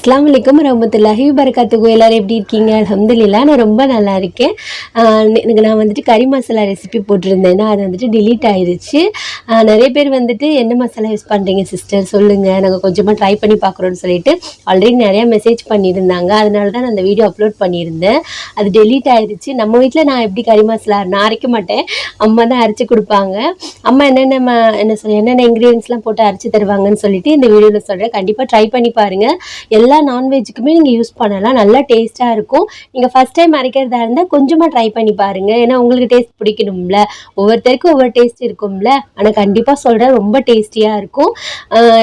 அஸ்லாம் வலைக்கம் ரஹமத்துல்லாஹி பரகாத்துக்கு எல்லாரும் எப்படி இருக்கீங்க? அலமதுல்லா நான் ரொம்ப நல்லா இருக்கேன். எனக்கு நான் வந்துட்டு கறி மசாலா ரெசிபி போட்டிருந்தேன்னா அது வந்துட்டு டிலீட் ஆயிருச்சு. நிறைய பேர் வந்துட்டு என்ன மசாலா யூஸ் பண்ணுறீங்க சிஸ்டர் சொல்லுங்கள் நாங்கள் கொஞ்சமாக ட்ரை பண்ணி பார்க்குறோன்னு சொல்லிட்டு ஆல்ரெடி நிறையா மெசேஜ் பண்ணியிருந்தாங்க. அதனால தான் நான் அந்த வீடியோ அப்லோட் பண்ணியிருந்தேன். அது டெலீட் ஆயிடுச்சு நம்ம வீட்டில் நான் எப்படி கறி மசாலா நான் அரைக்க மாட்டேன். அம்மா தான் அரைச்சி கொடுப்பாங்க. அம்மா என்னென்ன என்ன சொல்ல என்னென்ன இன்க்ரீடியன்ஸ்லாம் போட்டு அரைச்சி தருவாங்கன்னு சொல்லிட்டு இந்த வீடியோவில் சொல்கிறேன் கண்டிப்பாக ட்ரை பண்ணி பாருங்கள் எல்லா நான்வெஜ்ஜுக்குமே நீங்கள் யூஸ் பண்ணலாம். நல்லா டேஸ்ட்டாக இருக்கும். நீங்கள் ஃபஸ்ட் டைம் அரைக்கிறதா இருந்தால் கொஞ்சமாக ட்ரை பண்ணி பாருங்கள் ஏன்னா உங்களுக்கு டேஸ்ட் பிடிக்கணும்ல. ஒவ்வொருத்தருக்கும் ஒவ்வொரு டேஸ்ட் இருக்கும்ல. ஆனால் கண்டிப்பாக சொல்கிறேன் ரொம்ப டேஸ்டியாக இருக்கும்.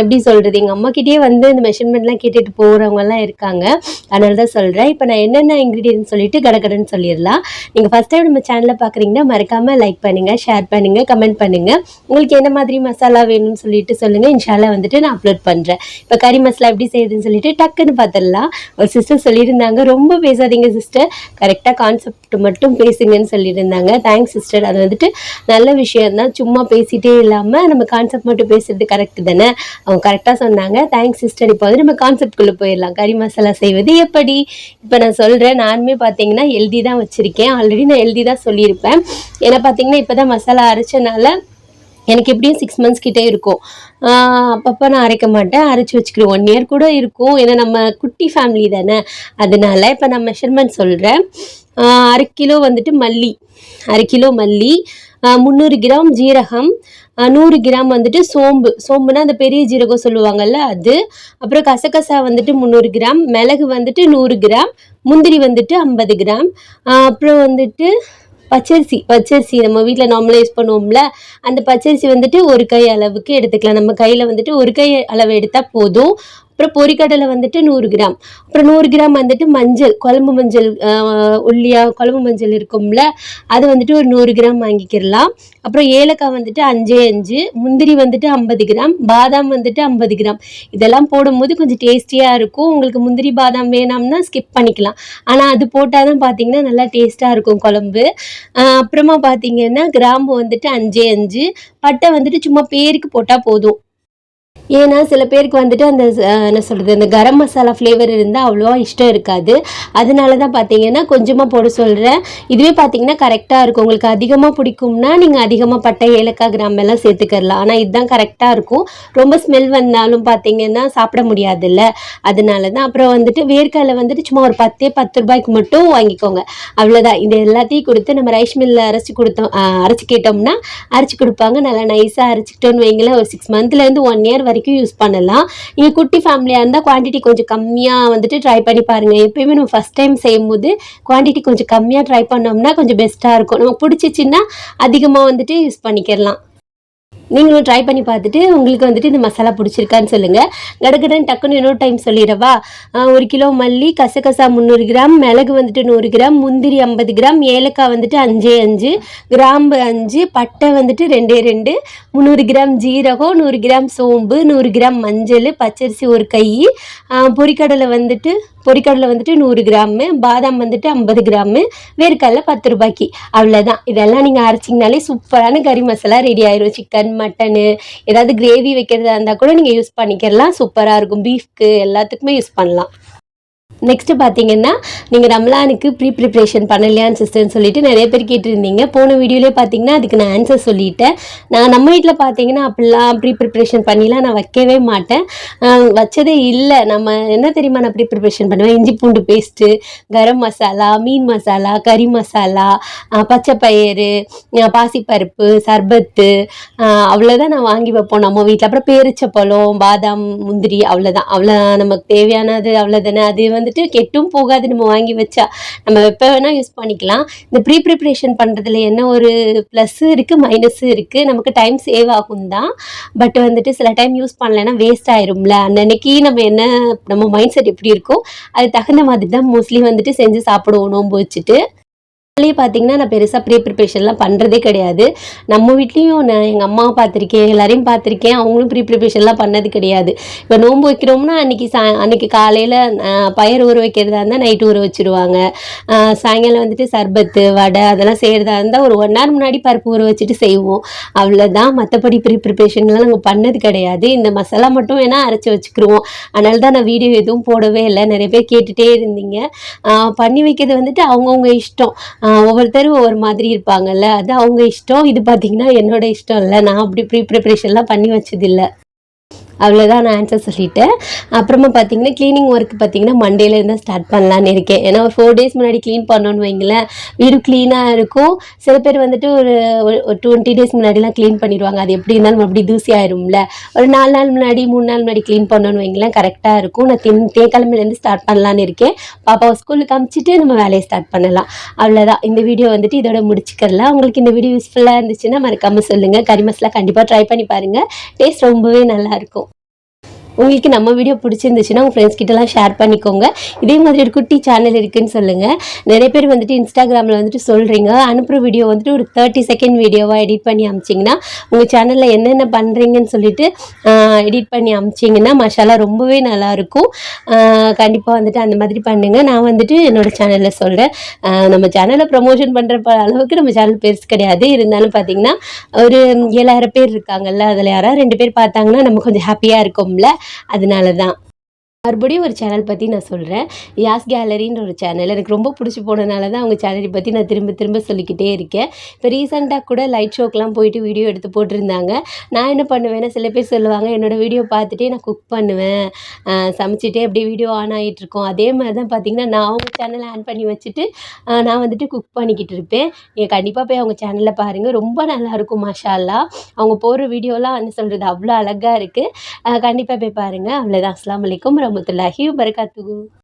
எப்படி சொல்கிறது எங்கள் அம்மாக்கிட்டேயே வந்து இந்த மெஷர்மெண்ட்லாம் கேட்டுட்டு போகிறவங்கலாம் இருக்காங்க. அதனால தான் சொல்கிறேன் இப்போ நான் என்னென்ன இன்க்ரீடியன்ட் சொல்லிட்டு கடகடன்னு சொல்லிடலாம். நீங்கள் ஃபஸ்ட் டைம் நம்ம சேனலை பார்க்குறீங்கன்னா மறக்காமல் லைக் பண்ணுங்கள் ஷேர் பண்ணுங்கள் கமெண்ட் பண்ணுங்கள் உங்களுக்கு என்ன மாதிரி மசாலா வேணும்னு சொல்லிட்டு சொல்லுங்கள் இன்ஷால்லா வந்துட்டு நான் அப்லோட் பண்ணுறேன் இப்போ கறி மசாலா எப்படி செய்யுதுன்னு சொல்லிட்டு டக் டக்குன்னு பார்த்துடலாம் ஒரு சிஸ்டர் சொல்லியிருந்தாங்க ரொம்ப பேசாதீங்க சிஸ்டர் கரெக்டாக கான்செப்ட் மட்டும் பேசுங்கன்னு சொல்லியிருந்தாங்க. தேங்க்ஸ் சிஸ்டர் அது வந்துட்டு நல்ல விஷயம் தான் சும்மா பேசிட்டே இல்லாமல் நம்ம கான்செப்ட் மட்டும் பேசுறது கரெக்ட் தானே? அவங்க கரெக்டாக சொன்னாங்க. தேங்க்ஸ் சிஸ்டர் இப்போ வந்து நம்ம கான்செப்ட்குள்ளே போயிடலாம். கறி மசாலா செய்வது எப்படி? இப்போ நான் சொல்கிறேன் நானுமே பார்த்தீங்கன்னா எழுதி தான் வச்சுருக்கேன். ஆல்ரெடி நான் எழுதி தான் சொல்லியிருப்பேன். ஏன்னா பார்த்தீங்கன்னா இப்போ தான் மசாலா அரைச்சனால எனக்கு எப்படியும் சிக்ஸ் மந்த்ஸ் கிட்டே இருக்கும். அப்பப்போ நான் அரைக்க மாட்டேன். அரைச்சி வச்சுக்கிறேன் ஒன் இயர் கூட இருக்கும். ஏன்னா நம்ம குட்டி ஃபேமிலி தானே. அதனால இப்போ நான் மெஷர்மெண்ட் சொல்கிறேன் அரை கிலோ வந்துட்டு மல்லி. அரை கிலோ மல்லி. முந்நூறு கிராம் ஜீரகம். நூறு கிராம் வந்துட்டு சோம்பு. சோம்புனா அந்த பெரிய ஜீரகம் சொல்லுவாங்கல்ல அது. அப்புறம் கசகசா வந்துட்டு முந்நூறு கிராம். மிளகு வந்துட்டு நூறு கிராம். முந்திரி வந்துட்டு ஐம்பது கிராம். அப்புறம் வந்துட்டு பச்சரிசி பச்சரிசி நம்ம வீட்டில் நார்மலாக யூஸ் பண்ணுவோம்ல அந்த பச்சரிசி வந்துட்டு ஒரு கை அளவுக்கு எடுத்துக்கலாம். நம்ம கையில் வந்துட்டு ஒரு கை அளவு எடுத்தால் போதும். அப்புறம் பொரிக்கடலை வந்துட்டு நூறு கிராம். அப்புறம் நூறு கிராம் வந்துட்டு மஞ்சள் குழம்பு மஞ்சள் உள்ளியா குழம்பு மஞ்சள் இருக்கும்ல அது வந்துட்டு ஒரு நூறு கிராம் வாங்கிக்கிடலாம் அப்புறம் ஏலக்காய் வந்துட்டு அஞ்சே அஞ்சு முந்திரி வந்துட்டு ஐம்பது கிராம் பாதாம் வந்துட்டு ஐம்பது கிராம். இதெல்லாம் போடும்போது கொஞ்சம் டேஸ்டியாக இருக்கும். உங்களுக்கு முந்திரி பாதாம் வேணாம்னா ஸ்கிப் பண்ணிக்கலாம். ஆனால் அது போட்டால் தான் பார்த்தீங்கன்னா நல்லா டேஸ்ட்டாக இருக்கும் குழம்பு. அப்புறமா பார்த்தீங்கன்னா கிராம்பு வந்துட்டு அஞ்சே அஞ்சு பட்டை வந்துட்டு சும்மா பேருக்கு போட்டால் போதும். ஏன்னா சில பேருக்கு வந்துட்டு அந்த என்ன சொல்கிறது அந்த கரம் மசாலா ஃப்ளேவர் இருந்தால் அவ்வளோவா இஷ்டம் இருக்காது. அதனால தான் பார்த்தீங்கன்னா கொஞ்சமாக போட சொல்கிறேன் இதுவே பார்த்தீங்கன்னா கரெக்டாக இருக்கும். உங்களுக்கு அதிகமாக பிடிக்கும்னா நீங்கள் அதிகமாக பட்டை ஏலக்காய் கிராம் எல்லாம் சேர்த்துக்கலாம் ஆனால் இதுதான் கரெக்டாக இருக்கும். ரொம்ப ஸ்மெல் வந்தாலும் பார்த்தீங்கன்னா சாப்பிட முடியாதுல்ல. அதனால தான் அப்புறம் வந்துட்டு வேர்க்கடலை வந்துட்டு சும்மா ஒரு பத்தே பத்து ரூபாய்க்கு மட்டும் வாங்கிக்கோங்க. அவ்வளோதான் இது எல்லாத்தையும் கொடுத்து நம்ம ரைஸ் மில்லில் அரைச்சி கொடுத்தோம் அரைச்சி கேட்டோம்னா அரைச்சி கொடுப்பாங்க. நல்லா நைஸாக அரைச்சிக்கிட்டோன்னு வைங்களேன். ஒரு சிக்ஸ் மந்த்லேருந்து ஒன் இயர் வரைக்கும் யூஸ் பண்ணலாம். நீங்கள் குட்டி ஃபேமிலியாக இருந்தால் குவான்டிட்டி கொஞ்சம் கம்மியாக வந்துட்டு ட்ரை பண்ணி பாருங்கள் எப்பயுமே நம்ம ஃபஸ்ட் டைம் செய்யும்போது குவான்டிட்டி கொஞ்சம் கம்மியாக ட்ரை பண்ணோம்னா கொஞ்சம் பெஸ்ட்டாக இருக்கும். நமக்கு பிடிச்சிச்சின்னா அதிகமாக வந்துட்டு யூஸ் பண்ணிக்கிறலாம் நீங்களும் ட்ரை பண்ணி பார்த்துட்டு உங்களுக்கு வந்துட்டு இந்த மசாலா பிடிச்சிருக்கான்னு சொல்லுங்கள் கடகடன் டக்குன்னு இன்னொரு டைம் சொல்லிடவா? ஒரு கிலோ மல்லி கசகசா முந்நூறு கிராம் மிளகு வந்துட்டு நூறு கிராம் முந்திரி ஐம்பது கிராம் ஏலக்காய் வந்துட்டு அஞ்சே அஞ்சு கிராம்பு அஞ்சு பட்டை வந்துட்டு ரெண்டே ரெண்டு முந்நூறு கிராம் ஜீரகம் நூறு கிராம் சோம்பு நூறு கிராம் மஞ்சள் பச்சரிசி ஒரு கை பொரிக்கடலை வந்துட்டு பொரிக்கடலை வந்துட்டு நூறு கிராமு பாதாம் வந்துட்டு ஐம்பது கிராமு வேர்க்கடலை பத்து ரூபாய்க்கு. அவ்வளோதான் இதெல்லாம் நீங்கள் அரைச்சிங்கனாலே சூப்பரான கறி மசாலா ரெடி ஆயிரும். சிக்கன் மட்டனு ஏதாவது கிரேவி வைக்கிறதா இருந்தால் கூட நீங்கள் யூஸ் பண்ணிக்கிறலாம் சூப்பராக இருக்கும். பீஃப்க்கு எல்லாத்துக்குமே யூஸ் பண்ணலாம். நெக்ஸ்ட்டு பார்த்தீங்கன்னா நீங்கள் ரம்லானுக்கு ப்ரீ ப்ரிப்ரேஷன் பண்ணலையான்னு சிஸ்டர்னு சொல்லிட்டு நிறைய பேர் கேட்டிருந்தீங்க. போன வீடியோலேயே பார்த்தீங்கன்னா அதுக்கு நான் ஆன்சர் சொல்லிட்டேன். நான் நம்ம வீட்டில் பார்த்தீங்கன்னா அப்படிலாம் ப்ரீ ப்ரிப்ரேஷன் பண்ணிலாம் நான் வைக்கவே மாட்டேன். வச்சதே இல்லை. நம்ம என்ன தெரியுமா நான் ப்ரீ ப்ரிப்ரேஷன் பண்ணுவேன்? இஞ்சி பூண்டு பேஸ்ட்டு கரம் மசாலா மீன் மசாலா கறி மசாலா பச்சை பயிறு பாசிப்பருப்பு சர்பத்து அவ்வளோதான் நான் வாங்கி வைப்போம் நம்ம வீட்டில் அப்புறம் பேரிச்சப்பழம் பாதாம் முந்திரி அவ்வளோதான் அவ்வளோ நமக்கு தேவையானது அவ்வளோதானே அது வந்து வந்துட்டு கெட்டும் போகாது நம்ம வாங்கி வச்சா. நம்ம எப்போ வேணால் யூஸ் பண்ணிக்கலாம். இந்த ப்ரீ ப்ரிப்ரேஷன் பண்ணுறதுல என்ன ஒரு ப்ளஸ்ஸும் இருக்குது மைனஸும் இருக்குது நமக்கு டைம் சேவ் ஆகும் தான் பட் வந்துட்டு சில டைம் யூஸ் பண்ணலைன்னா வேஸ்ட் ஆயிரும்ல. அன்னன்னைக்கு நம்ம என்ன நம்ம மைண்ட் செட் எப்படி இருக்கோ அது தகுந்த மாதிரி தான் மோஸ்ட்லி வந்துட்டு செஞ்சு சாப்பிடுவோம் நோன்பு வச்சுட்டு. அதுலேயே பார்த்தீங்கன்னா நான் பெருசாக ப்ரீ ப்ரிப்ரேஷன்லாம் பண்ணுறதே கிடையாது. நம்ம வீட்லேயும் நான் எங்கள் அம்மாவை பார்த்துருக்கேன் எல்லாரையும் பார்த்துருக்கேன். அவங்களும் ப்ரீ ப்ரிப்ரேஷன்லாம் பண்ணது கிடையாது. இப்போ நோன்பு வைக்கிறோம்னா அன்றைக்கி சா அன்றைக்கி காலையில் பயிர் ஊற வைக்கிறதா இருந்தால் நைட்டு ஊற வச்சுருவாங்க. சாயங்காலம் வந்துட்டு சர்பத்து வடை அதெல்லாம் செய்கிறதா இருந்தால் ஒரு ஒன் ஹவர் முன்னாடி பருப்பு ஊற வச்சுட்டு செய்வோம். அவ்வளோதான் மற்றபடி ப்ரீ ப்ரிப்ரேஷன்லாம் நாங்கள் பண்ணது கிடையாது. இந்த மசாலா மட்டும் வேணால் அரைச்சி வச்சுக்கிருவோம். அதனால தான் நான் வீடியோ எதுவும் போடவே இல்லை. நிறைய பேர் கேட்டுகிட்டே இருந்தீங்க. பண்ணி வைக்கிறது வந்துட்டு அவங்கவுங்க இஷ்டம். ஒவ்வொருத்தரும் ஒவ்வொரு மாதிரி இருப்பாங்கல்ல அது அவங்க இஷ்டம். இது பார்த்தீங்கன்னா என்னோட இஷ்டம் இல்லை. நான் அப்படி ப்ரீ ப்ரிப்ரேஷன்லாம் பண்ணி வச்சதில்லை. அவ்வளோதான் நான் ஆன்சர் சொல்லிட்டேன். அப்புறமா பார்த்தீங்கன்னா க்ளீனிங் ஒர்க் பார்த்தீங்கன்னா மண்டேலேருந்து ஸ்டார்ட் பண்ணலான்னு இருக்கேன். ஏன்னா ஒரு ஃபோர் டேஸ் முன்னாடி க்ளீன் பண்ணோன்னு வைங்களேன் வீடு க்ளீனாக இருக்கும். சில பேர் வந்துட்டு ஒரு ஒரு டுவெண்ட்டி டேஸ் முன்னாடிலாம் க்ளீன் பண்ணிடுவாங்க. அது எப்படி இருந்தாலும் அப்படி தூசி ஆயிரும்ல. ஒரு நாலு நாள் முன்னாடி மூணு நாள் முன்னாடி க்ளீன் பண்ணோன்னு வைங்களேன் கரெக்டாக இருக்கும். நான் தின் தேக்கிழமையிலேருந்து ஸ்டார்ட் பண்ணலான்னு இருக்கேன். பாப்பாவை ஸ்கூலுக்கு அமுச்சிட்டு நம்ம வேலையை ஸ்டார்ட் பண்ணலாம். அவ்வளோதான் இந்த வீடியோ வந்துட்டு இதோட முடிச்சுக்கலாம் உங்களுக்கு இந்த வீடியோ யூஸ்ஃபுல்லாக இருந்துச்சுன்னா மறக்காமல் சொல்லுங்கள் கறி மசாலா கண்டிப்பாக ட்ரை பண்ணி பாருங்கள் டேஸ்ட் ரொம்பவே நல்லாயிருக்கும் உங்களுக்கு நம்ம வீடியோ பிடிச்சிருந்துச்சுன்னா உங்கள் ஃப்ரெண்ட்ஸ் கிட்டலாம் ஷேர் பண்ணிக்கோங்க. இதே மாதிரி ஒரு குட்டி சேனல் இருக்குன்னு சொல்லுங்கள் நிறைய பேர் வந்துட்டு இன்ஸ்டாகிராமில் வந்துட்டு சொல்கிறீங்க அனுப்புகிற வீடியோ வந்துட்டு ஒரு தேர்ட்டி செகண்ட் வீடியோவாக எடிட் பண்ணி அமிச்சிங்கன்னா உங்கள் சேனலில் என்னென்ன பண்ணுறீங்கன்னு சொல்லிட்டு எடிட் பண்ணி அமிச்சிங்கன்னா மசாலா ரொம்பவே நல்லாயிருக்கும் கண்டிப்பாக வந்துட்டு அந்த மாதிரி பண்ணுங்கள் நான் வந்துட்டு என்னோட சேனலில் சொல்கிறேன் நம்ம சேனலை ப்ரொமோஷன் பண்ணுற அளவுக்கு நம்ம சேனல் பெருசு கிடையாது. இருந்தாலும் பார்த்தீங்கன்னா ஒரு ஏழாயிரம் பேர் இருக்காங்கல்ல அதில் யாராவது ரெண்டு பேர் பார்த்தாங்கன்னா நம்ம கொஞ்சம் ஹாப்பியாக இருக்கும்ல. அதனால தான் மறுபடியும் ஒரு சேனல் பற்றி நான் சொல்கிறேன் யாஸ் கேலரின்ற ஒரு சேனல் எனக்கு ரொம்ப பிடிச்சி போனதுனால தான் அவங்க சேனலை பற்றி நான் திரும்ப திரும்ப சொல்லிக்கிட்டே இருக்கேன். இப்போ ரீசெண்டாக கூட லைட் ஷோக்கெலாம் போயிட்டு வீடியோ எடுத்து போட்டிருந்தாங்க. நான் என்ன பண்ணுவேன்னா சில பேர் சொல்லுவாங்க என்னோடய வீடியோ பார்த்துட்டே நான் குக் பண்ணுவேன். சமைச்சிட்டே அப்படியே வீடியோ ஆன் ஆகிட்டுருக்கும் அதே மாதிரி தான் பார்த்திங்கன்னா நான் அவங்க சேனலை ஆன் பண்ணி வச்சுட்டு நான் வந்துட்டு குக் பண்ணிக்கிட்டு இருப்பேன். நீங்கள் கண்டிப்பாக போய் அவங்க சேனலில் பாருங்கள் ரொம்ப நல்லாயிருக்கும் மாஷா அவங்க போடுற வீடியோலாம் என்ன சொல்கிறது அவ்வளோ அழகாக இருக்குது கண்டிப்பாக போய் பாருங்கள் அவ்வளோதான் அஸ்லாம் அஸ்ஸலாமு ரொம்ப ரஹ்மத்துல்லாஹி வபரகாத்துஹு